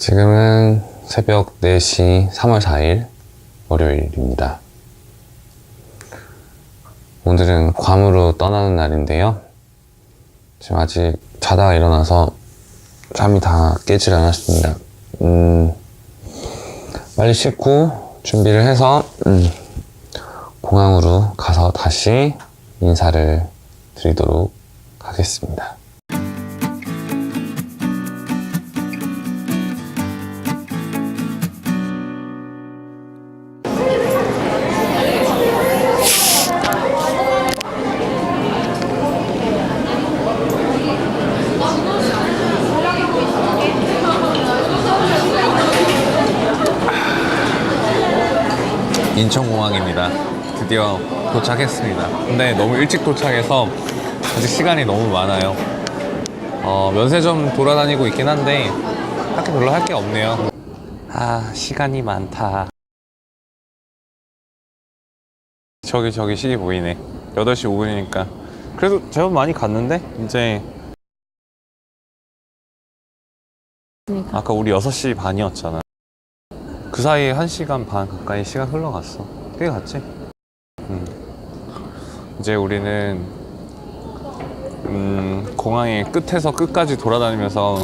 지금은 새벽 4시 3월 4일 월요일입니다. 오늘은 괌으로 떠나는 날인데요. 지금 아직 자다가 일어나서 잠이 다 깨질 않았습니다. 음, 빨리 씻고 준비를 해서 음, 공항으로 가서 다시 인사를 드리도록 하겠습니다. 인천공항입니다. 드디어 도착했습니다. 근데 너무 일찍 도착해서 아직 시간이 너무 많아요. 어, 면세점 돌아다니고 있긴 한데 딱히 별로 할 게 없네요. 아, 시간이 많다. 저기 저기 시기 보이네. 8시 5분이니까. 그래도 제법 많이 갔는데 이제 아까 우리 6시 반이었잖아. 그 사이에 1시간 반 가까이 시간 흘러갔어. 꽤 갔지? 음. 이제 우리는 음, 공항의 끝에서 끝까지 돌아다니면서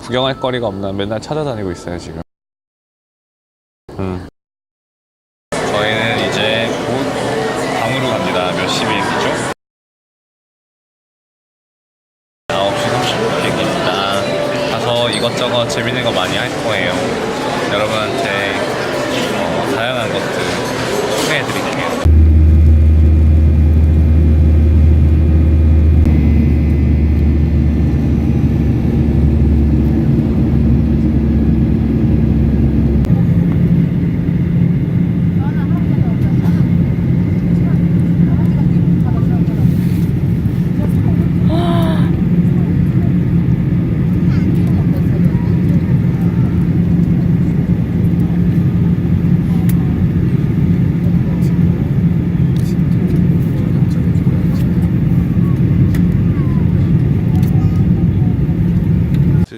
구경할 거리가 없나 맨날 찾아다니고 있어요, 지금. 음. 저희는 이제 곧 강으로 갑니다. 몇 시 비행기죠? 9시 30분 비행기입니다. 가서 이것저것 재밌는 거 많이 할 거예요. 여러분한테 어, 다양한 것들 소개해 드릴게요.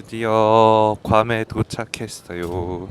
드디어 괌에 도착했어요.